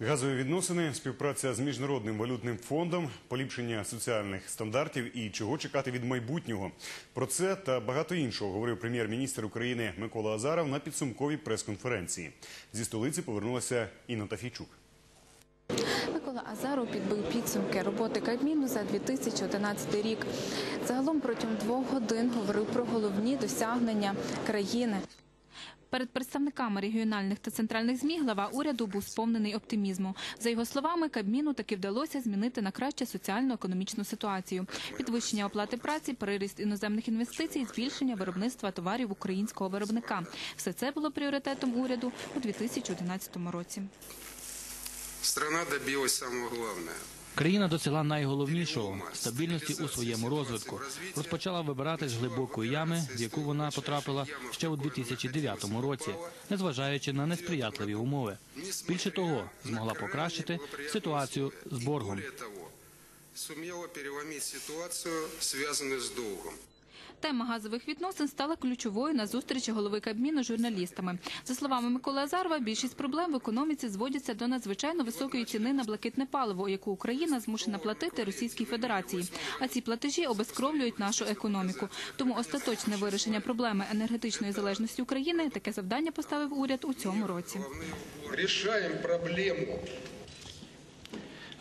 Газові відносини, співпраця з міжнародним валютним фондом, поліпшення соціальних стандартів і чого чекати від майбутнього. Про це та багато іншого говорив прем'єр-міністр України Микола Азаров на підсумковій прес-конференції. Зі столиці повернулася Інна Тафійчук. Микола Азаров підбив підсумки роботи Кабміну за 2011 рік. Загалом протягом двох годин говорив про головні досягнення країни. Перед представниками регіональних та центральних ЗМІ глава уряду був сповнений оптимізму. За його словами, Кабміну таки вдалося змінити на краще соціально-економічну ситуацію. Підвищення оплати праці, приріст іноземних інвестицій, збільшення виробництва товарів українського виробника. Все це було пріоритетом уряду у 2011 році. Страна добилась самого главного. Країна досягла найголовнішого стабільності у своєму розвитку. Розпочала вибирати з глибокої ями, в яку вона потрапила ще у 2009 році, незважаючи на несприятливі умови. Більше того, змогла покращити ситуацію з боргом. Более того, сумела переломить ситуацию, связанную с долгом. Тема газових відносин стала ключовою на зустрічі голови Кабміну з журналістами. За словами Миколи Азарова, більшість проблем в економіці зводяться до надзвичайно високої ціни на блакитне паливо, яку Україна змушена платити Російській Федерації. А ці платежі обезкровлюють нашу економіку. Тому остаточне вирішення проблеми енергетичної залежності України таке завдання поставив уряд у цьому році. Решаем проблему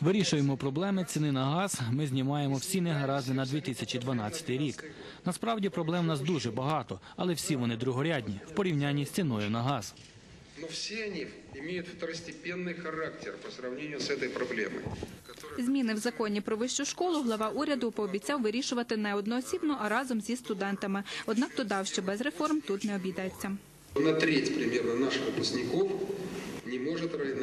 Вирішуємо проблеми ціни на газ. Ми знімаємо всі негаразди на 2012 рік. Насправді проблем у нас дуже багато, але всі вони другорядні в порівнянні з ціною на газ. но все они имеют второстепенный характер по сравнению с этой проблемой. которая Зміни в законі про вищу школу глава уряду пообіцяв вирішувати не одноосібно, а разом зі студентами. Однак додав, що без реформ тут не обійдеться. На треть примерно наших выпускников не может найти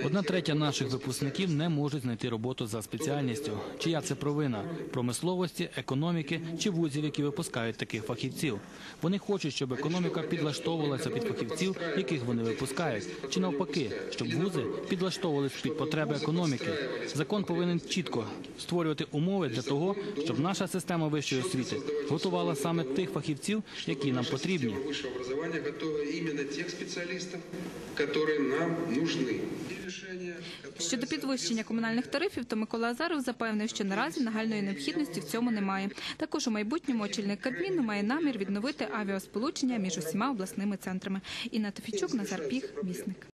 Одна третя наших випускників не можуть знайти роботу за спеціальністю. Чия це провина промисловості, економіки чи вузів, які випускають таких фахівців. Вони хочуть, щоб економіка підлаштовувалася під фахівців, яких вони випускають, чи навпаки, щоб вузи підлаштовувалися під потреби економіки. Закон повинен чітко створювати умови для того, щоб наша система вищої освіти готувала саме тих фахівців, які нам потрібні. высшего образования готовы именно тех специалистов, которые нам нужны. Щодо підвищення комунальних тарифів, то Микола Азаров запевнив, що наразі нагальної необхідності в цьому немає. Також у майбутньому очільник Кабміну має намір відновити авіасполучення між усіма обласними центрами. Інна Тофійчук, Назар Піх, Вісник.